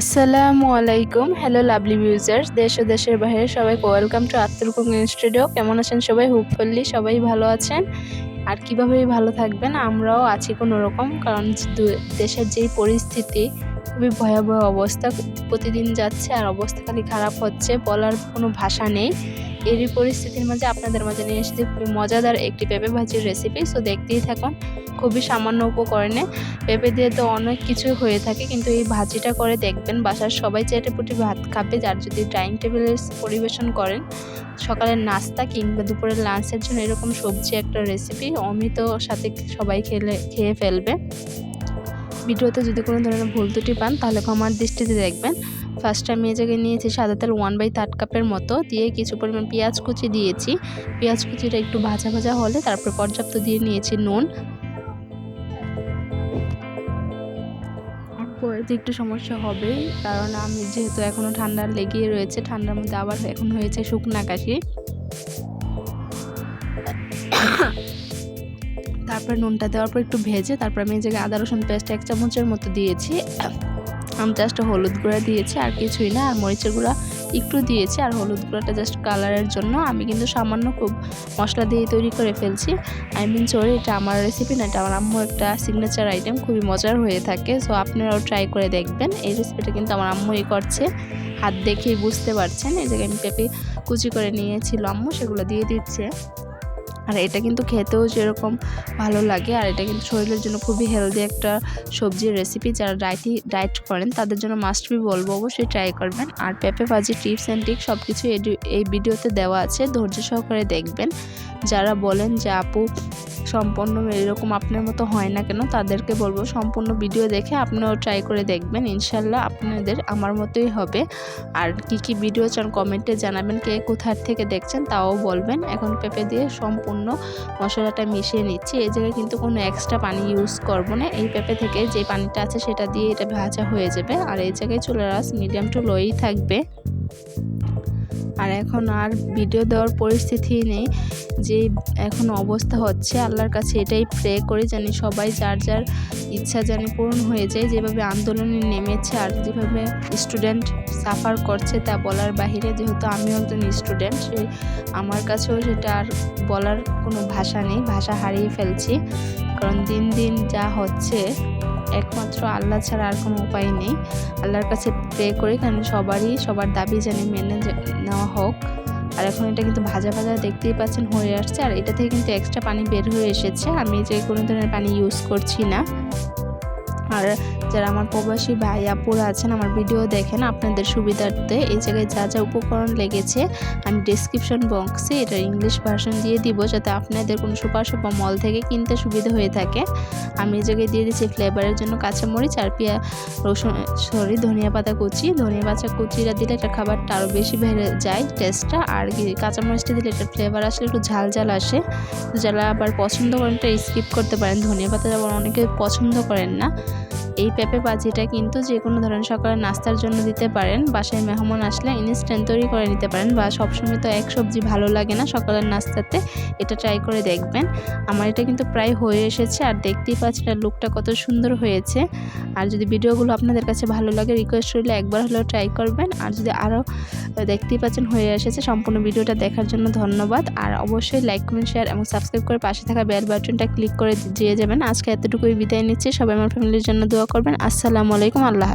আসসালামু আলাইকুম। Hello lovely ভিউজার্স দেশ ও দেশের বাইরে সবাই ওয়েলকাম টু আত্মর কুকিং স্টুডিও কেমন আছেন সবাই? হোপফুলি সবাই ভালো আছেন। আর কীভাবেই ভালো থাকবেন? আমরাও আছি কোনো রকম কারণ দেশের যেই পরিস্থিতি, খুবই ভয়াবহ অবস্থা। প্রতিদিন যাচ্ছে আর অবস্থা খালি খারাপ হচ্ছে। বলার কোনো ভাষা নেই। এরই পরিস্থিতির মাঝে আপনাদের মাঝে নিয়ে এসেছি খুবই মজাদার একটি পেঁপে ভাজির রেসিপি সো দেখতেই থাকুন। খুবই সামান্য উপকরণে পেঁপে দিয়ে তো অনেক কিছু হয়ে থাকে, কিন্তু এই ভাজিটা করে দেখবেন বাসার সবাই চেটেপুটি ভাত খাবে, যার যদি ডাইনিং টেবিলে পরিবেশন করেন। সকালের নাস্তা কিংবা দুপুরের লাঞ্চের জন্য এরকম সবজি একটা রেসিপি অমৃত সাথে সবাই খেলে, খেয়ে ফেলবে। ভিডিওতে যদি কোনো ধরনের ভুল ত্রুটি পান, তাহলে ক্ষমার দৃষ্টিতে দেখবেন। ফার্স্ট আমি এই জায়গায় নিয়েছি সাদা তেল ওয়ান বাই থার্ড কাপের মতো। দিয়ে কিছু পরিমাণ পেঁয়াজ কুচি দিয়েছি। পেঁয়াজ কুচিটা একটু ভাজা ভাজা হলে তারপর পর্যাপ্ত দিয়ে নিয়েছি নুন। পরে একটু সমস্যা হবেই কারণ আমি যেহেতু এখনও ঠান্ডা লেগেই রয়েছে, ঠান্ডার মধ্যে আবার এখন হয়েছে শুকনা কাশি। তারপর নুনটা দেওয়ার পর একটু ভেজে, তারপর আমি এই জায়গায় আদা রসুন পেস্ট এক চামচের মতো দিয়েছি। জাস্ট হলুদ গুঁড়া দিয়েছি, আর কিছুই না, আর মরিচের গুঁড়া একটু দিয়েছি, আর হলুদ গুঁড়াটা জাস্ট কালারের জন্য আমি কিন্তু সামান্য খুব মশলা দিয়ে তৈরি করে ফেলছি। আই মিন সরি এটা আমার রেসিপি না, এটা আমার আম্মু একটা সিগনেচার আইটেম খুবই মজার হয়ে থাকে। সো আপনারাও ট্রাই করে দেখবেন, এই রেসিপিটা কিন্তু আমার আম্মুই করছে। হাত দেখেই বুঝতে পারছেন, এই জায়গায় আমি পেঁপে কুচি করে নিয়েছিল আম্মু সেগুলো দিয়ে দিচ্ছে। আর এটা কিন্তু খেতেও যেরকম ভালো লাগে, আর এটা কিন্তু শরীরের জন্য খুবই হেলদি একটা সবজির রেসিপি যারা ডায়েটি ডায়েট করেন তাদের জন্য মাস্ট বি বলব অবশ্যই ট্রাই করবেন। আর পেঁপে ভাজি টিপস অ্যান্ড ট্রিক সব কিছু এই ভিডিওতে দেওয়া আছে, ধৈর্য সহকারে দেখবেন। যারা বলেন যে, আপু সম্পূর্ণ এরকম আপনার মতো হয় না কেন, তাদেরকে বলব সম্পূর্ণ ভিডিও দেখে আপনিও ট্রাই করে দেখবেন, ইনশাল্লাহ আপনাদের আমার মতোই হবে। আর কি কি ভিডিও চান কমেন্টে জানাবেন, কে কোথার থেকে দেখছেন তাও বলবেন। এখন পেঁপে দিয়ে সম্পূর্ণ মশলাটা মিশিয়ে নিচ্ছি। এই জায়গায় কিন্তু কোনো এক্সট্রা পানি ইউজ করব না। এই পেঁপে থেকে যে পানিটা আছে সেটা দিয়ে এটা ভাজা হয়ে যাবে। আর এই জায়গায় চুলার আস মিডিয়াম টু লোই থাকবে। আর এখন আর ভিডিও দেওয়ার পরিস্থিতি নেই যে এখন অবস্থা হচ্ছে। আল্লাহর কাছে এটাই প্রে করে জানি সবাই যার যার ইচ্ছা জানি পূরণ হয়ে যায়। যেভাবে আন্দোলনে নেমেছে আর যেভাবে স্টুডেন্ট সাফার করছে তা বলার বাহিরে যেহেতু আমিও একজন স্টুডেন্ট সে আমার কাছেও সেটা আর বলার কোনো ভাষা নেই। ভাষা হারিয়ে ফেলছি। কারণ দিন দিন যা হচ্ছে একমাত্র আল্লাহ ছাড়া আর কোনো উপায় নেই। আল্লাহর কাছে প্রে করি, কারণ সবারই, সবার দাবি জানি মেনে নেওয়া হোক। আর এখন এটা কিন্তু ভাজা ভাজা দেখতেই পাচ্ছেন হয়ে আসছে। আর এটা থেকে কিন্তু এক্সট্রা পানি বের হয়ে এসেছে। আমি যে কোনো ধরনের পানি ইউজ করছি না। আর যারা আমার প্রবাসী ভাই, আপুরা আছেন, আমার ভিডিও দেখেন, আপনাদের সুবিধার্থে এই জায়গায় যা যা উপকরণ লেগেছে, আমি ডিসক্রিপশন বক্সে এটার ইংলিশ ভার্সন দিয়ে দিব, যাতে আপনাদের কোনো সুপার সুপার মল থেকে কিনতে সুবিধা হয়ে থাকে। আমি এই জায়গায় দিয়ে দিচ্ছি ফ্লেভারের জন্য কাঁচামরিচ আর পিয়া রসুন, সরি, ধনিয়া পাতা কুচি। ধনিয়া পাতা কুচিটা দিলে একটা খাবারটা আরও বেশি বেড়ে যায় টেস্টটা আর কাঁচামরিচটা দিলে একটা ফ্লেভার আসলে একটু ঝাল ঝাল আসে যারা আবার পছন্দ করেন, এটা স্কিপ করতে পারেন। ধনিয়া পাতা আবার অনেকে পছন্দ করেন না। Thank you. এই পেঁপে বাজিটা কিন্তু যে কোনো ধরনের সকালে নাস্তার জন্য দিতে পারেন। বাসায় মেহমান আসলে ইনস্ট্যান্ট তৈরি করে নিতে পারেন বা সবসময় তো এক সবজি ভালো লাগে না সকালের নাস্তাতে, এটা ট্রাই করে দেখবেন। আমার এটা কিন্তু প্রায় হয়ে এসেছে আর দেখতেই পাচ্ছেন লুকটা কত সুন্দর হয়েছে। আর যদি ভিডিওগুলো আপনাদের কাছে ভালো লাগে রিকোয়েস্ট করলে একবার হলেও ট্রাই করবেন। আর যদি আরও দেখতেই পাচ্ছেন হয়ে এসেছে, সম্পূর্ণ ভিডিওটা দেখার জন্য ধন্যবাদ। আর অবশ্যই লাইক কমেন্ট শেয়ার এবং সাবস্ক্রাইব করে পাশে থাকা বেল বাটনটা ক্লিক করে দিয়ে যাবেন। আজকে এতটুকুই বিদায় নিচ্ছি। সবাই আমার ফ্যামিলির জন্য দোয়া করবেন। আসসালামু আলাইকুম আল্লাহ